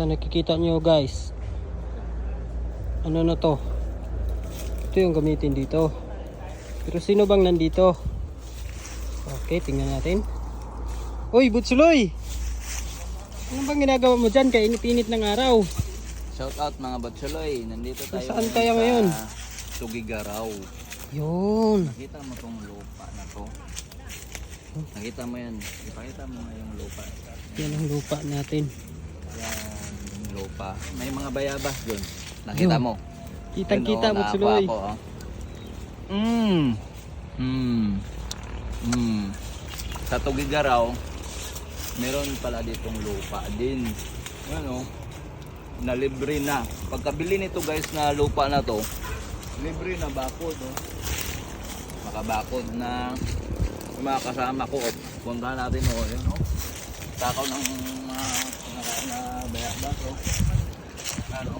Sa nakikita nyo guys. Ano na to? Ito yung gamitin dito. Pero sino bang nandito? Okay, tingnan natin. Uy, Butsuloy! Ano bang ginagawa mo dyan? Kainit-init ng araw. Shout out mga Batsuloy. Nandito tayo Nasaan tayo ngayon? sa Tugigaraw. Yun. Nakita mo tong lupa na to. Nakita mo yan. Ipakita mo nga yung lupa. Yan ang lupa natin. Yan, lupa. May mga bayabas dun. Nakita Yun. mo. Kitang-kita, oh, Butsuloy. nakakuha ko, oh. Mm. Mm. Mm. Sa Tugigaraw, meron pala ditong lupa din. Ano? Na libre na. Pagkabili nito guys na lupa na to, libre na bakod. Oh. Makabakod na mga kasama ko. Punta natin oh. Yun, oh. Takaw ng mga nakain na bayabas. Oh. Ano?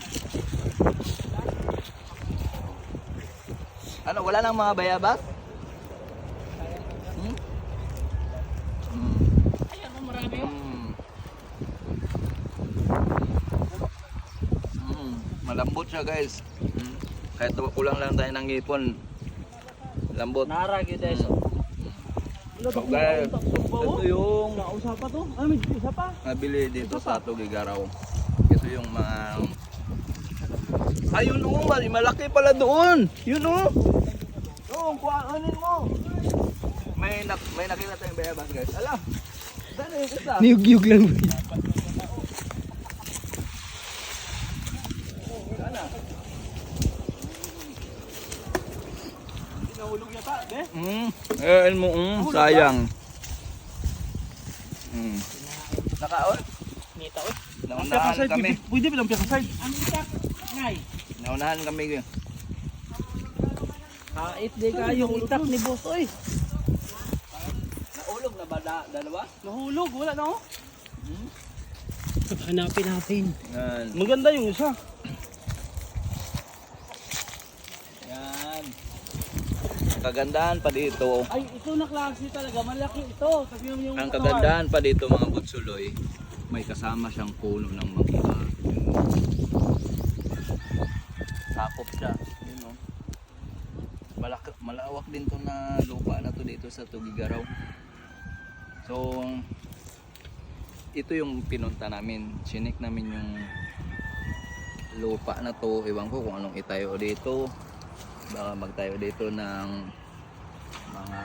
Ano, wala nang mga bayabas? Hmm? Hmm. Ayan, marami. Mm. Mm. Malambot siya guys. Mm. Kahit kulang lang tayo ng ipon. Lambot. Nara, guys. So guys, ito yung Nausa pa to? Ah, may isa pa. nabili dito sa Tugigaraw. Ito yung mga... Ayun oh, mali, malaki pala doon. Yun oh. Oo, kuhanin mo. May, nak may nakita tayong bayabas guys. Ala, saan yung isa? Niyug-yug lang. Nahulog yata, be. Mm, eh, mo, mm, sayang. Mm. Nakaon? Nita, oh. Naunahan kami. Pwede ba lang piyakasay? Ang itak, ngay. Naunahan kami. Kait di kayo itak ni boss, oy. Naulog na ba da, dalawa? Nahulog, wala na oh. Hanapin natin. Yan. Maganda yung isa. Yan. Kagandahan pa dito. Ay, ito na klase talaga. Malaki ito. Sabi mo yung Ang katawan. kagandahan pa dito mga butsuloy, may kasama siyang puno ng mangga. Sakop siya. Yun, oh. Malak malawak din to na lupa na to dito sa Tugigaraw. So, ito yung pinunta namin. Chinik namin yung lupa na to. Iwan ko kung anong itayo dito. Baka magtayo dito ng mga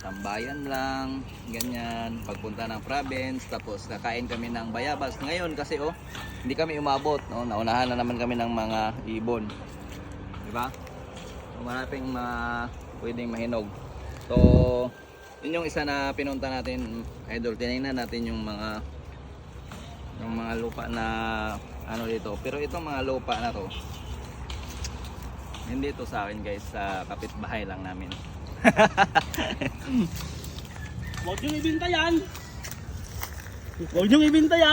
tambayan lang, ganyan, pagpunta ng province, tapos kakain kami ng bayabas. Ngayon kasi oh, hindi kami umabot, no? naunahan na naman kami ng mga ibon. Di ba? So, maraming mga pwedeng mahinog. So, yun yung isa na pinunta natin, idol. Tinignan natin yung mga yung mga lupa na ano dito. Pero itong mga lupa na to, hindi to sa akin guys, sa kapitbahay lang namin. Huwag niyong ibinta yan. Huwag niyong ibinta yan.